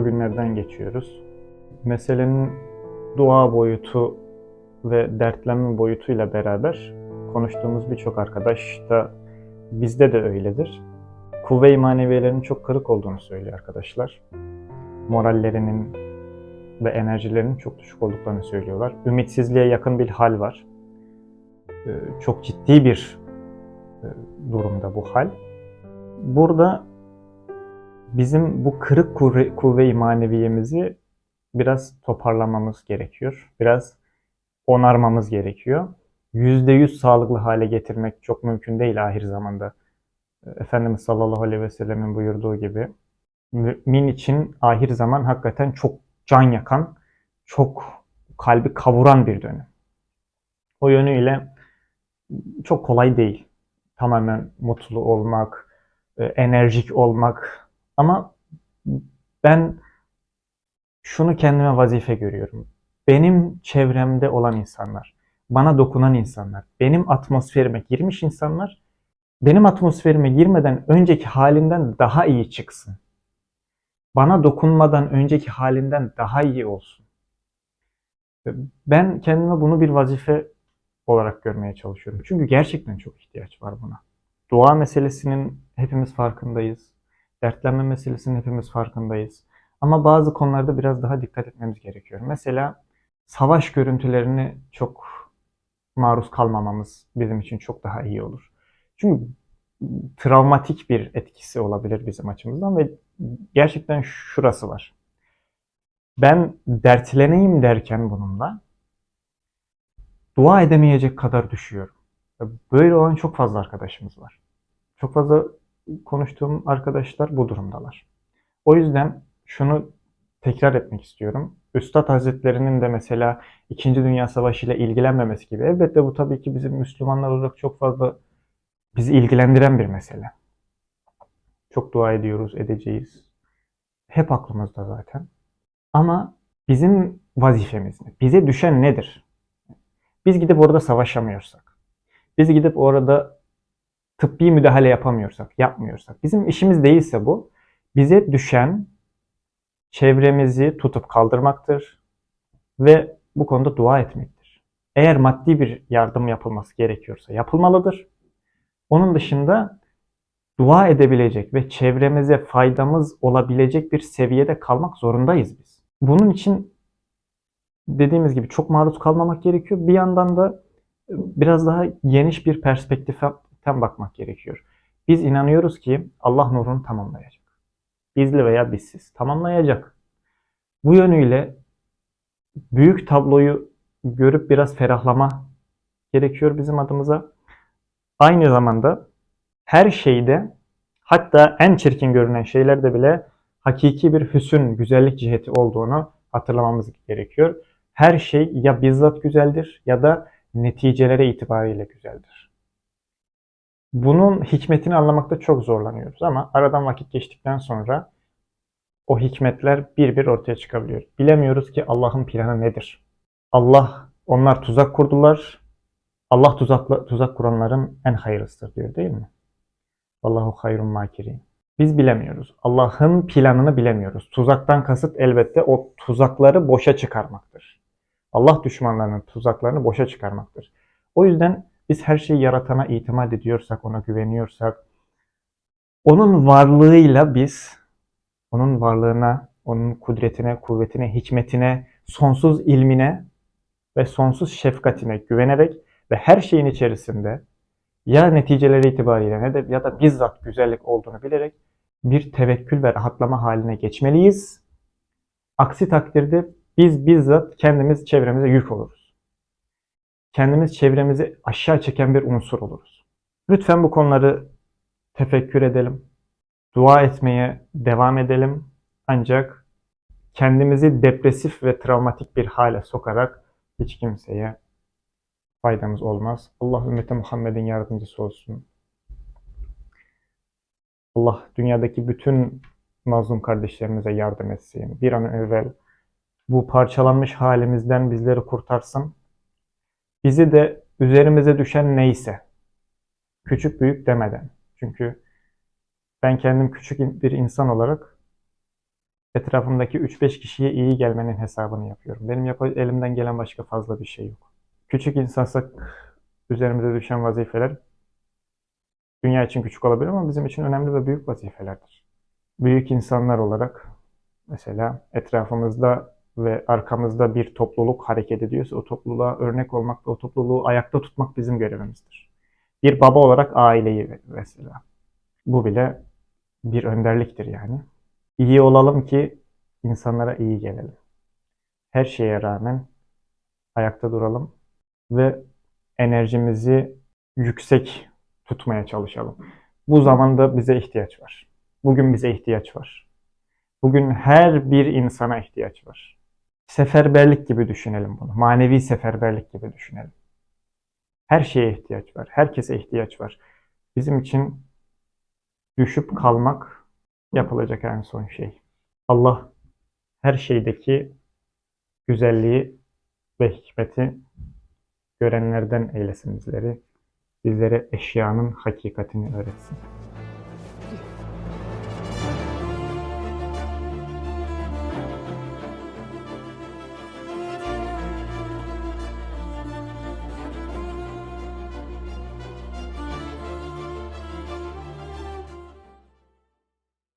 zor günlerden geçiyoruz. Meselenin dua boyutu ve dertlenme boyutuyla beraber konuştuğumuz birçok arkadaş da bizde de öyledir. Kuvve-i maneviyelerinin çok kırık olduğunu söylüyor arkadaşlar. Morallerinin ve enerjilerinin çok düşük olduklarını söylüyorlar. Ümitsizliğe yakın bir hal var. Ee, Çok ciddi bir e, durumda bu hal. Burada bizim bu kırık kuvve- kuvve-i maneviyemizi biraz toparlamamız gerekiyor. Biraz onarmamız gerekiyor. %100 sağlıklı hale getirmek çok mümkün değil ahir zamanda. Efendimiz sallallahu aleyhi ve sellemin buyurduğu gibi mümin için ahir zaman hakikaten çok can yakan, çok kalbi kavuran bir dönem. O yönüyle çok kolay değil. Tamamen mutlu olmak, e, enerjik olmak ama ben şunu kendime vazife görüyorum. Benim çevremde olan insanlar, bana dokunan insanlar, benim atmosferime girmiş insanlar, benim atmosferime girmeden önceki halinden daha iyi çıksın. Bana dokunmadan önceki halinden daha iyi olsun. Ben kendime bunu bir vazife olarak görmeye çalışıyorum. Çünkü gerçekten çok ihtiyaç var buna. Dua meselesinin hepimiz farkındayız. Dertlenme meselesinin hepimiz farkındayız. Ama bazı konularda biraz daha dikkat etmemiz gerekiyor. Mesela savaş görüntülerini çok maruz kalmamamız bizim için çok daha iyi olur. Çünkü travmatik bir etkisi olabilir bizim açımızdan ve gerçekten şurası var. Ben dertleneyim derken bununla dua edemeyecek kadar düşüyorum. Böyle olan çok fazla arkadaşımız var. Çok fazla konuştuğum arkadaşlar bu durumdalar. O yüzden şunu tekrar etmek istiyorum. Üstad Hazretlerinin de mesela 2. Dünya Savaşı ile ilgilenmemesi gibi. Elbette bu tabii ki bizim Müslümanlar olarak çok fazla bizi ilgilendiren bir mesele. Çok dua ediyoruz, edeceğiz. Hep aklımızda zaten. Ama bizim vazifemiz ne? Bize düşen nedir? Biz gidip orada savaşamıyorsak, biz gidip orada tıbbi müdahale yapamıyorsak, yapmıyorsak, bizim işimiz değilse bu, bize düşen çevremizi tutup kaldırmaktır ve bu konuda dua etmektir. Eğer maddi bir yardım yapılması gerekiyorsa yapılmalıdır. Onun dışında dua edebilecek ve çevremize faydamız olabilecek bir seviyede kalmak zorundayız biz. Bunun için dediğimiz gibi çok maruz kalmamak gerekiyor. Bir yandan da biraz daha geniş bir perspektiften bakmak gerekiyor. Biz inanıyoruz ki Allah nurunu tamamlayacak. Bizli veya bizsiz tamamlayacak. Bu yönüyle büyük tabloyu görüp biraz ferahlama gerekiyor bizim adımıza. Aynı zamanda her şeyde hatta en çirkin görünen şeylerde bile hakiki bir hüsün, güzellik ciheti olduğunu hatırlamamız gerekiyor. Her şey ya bizzat güzeldir ya da neticelere itibariyle güzeldir. Bunun hikmetini anlamakta çok zorlanıyoruz ama aradan vakit geçtikten sonra o hikmetler bir bir ortaya çıkabiliyor. Bilemiyoruz ki Allah'ın planı nedir? Allah, onlar tuzak kurdular. Allah tuzakla, tuzak kuranların en hayırlısıdır diyor değil mi? Allahu hayrun makirin. Biz bilemiyoruz. Allah'ın planını bilemiyoruz. Tuzaktan kasıt elbette o tuzakları boşa çıkarmaktır. Allah düşmanlarının tuzaklarını boşa çıkarmaktır. O yüzden biz her şeyi yaratana itimat ediyorsak, ona güveniyorsak, onun varlığıyla biz, onun varlığına, onun kudretine, kuvvetine, hikmetine, sonsuz ilmine ve sonsuz şefkatine güvenerek ve her şeyin içerisinde ya neticeleri itibariyle ne de ya da bizzat güzellik olduğunu bilerek bir tevekkül ve rahatlama haline geçmeliyiz. Aksi takdirde biz bizzat kendimiz çevremize yük oluruz. Kendimiz çevremizi aşağı çeken bir unsur oluruz. Lütfen bu konuları tefekkür edelim. Dua etmeye devam edelim. Ancak kendimizi depresif ve travmatik bir hale sokarak hiç kimseye faydamız olmaz. Allah ümmeti Muhammed'in yardımcısı olsun. Allah dünyadaki bütün mazlum kardeşlerimize yardım etsin. Bir an evvel bu parçalanmış halimizden bizleri kurtarsın. Bizi de üzerimize düşen neyse, küçük büyük demeden. Çünkü ben kendim küçük bir insan olarak etrafımdaki 3-5 kişiye iyi gelmenin hesabını yapıyorum. Benim yap- elimden gelen başka fazla bir şey yok. Küçük insansak üzerimize düşen vazifeler dünya için küçük olabilir ama bizim için önemli ve büyük vazifelerdir. Büyük insanlar olarak mesela etrafımızda ve arkamızda bir topluluk hareket ediyorsa o topluluğa örnek olmak ve o topluluğu ayakta tutmak bizim görevimizdir. Bir baba olarak aileyi mesela. Bu bile bir önderliktir yani. İyi olalım ki insanlara iyi gelelim. Her şeye rağmen ayakta duralım ve enerjimizi yüksek tutmaya çalışalım. Bu zamanda bize ihtiyaç var. Bugün bize ihtiyaç var. Bugün her bir insana ihtiyaç var. Seferberlik gibi düşünelim bunu. Manevi seferberlik gibi düşünelim. Her şeye ihtiyaç var. Herkese ihtiyaç var. Bizim için düşüp kalmak yapılacak en son şey. Allah her şeydeki güzelliği ve hikmeti görenlerden eylesin bizleri. Bizlere eşyanın hakikatini öğretsin.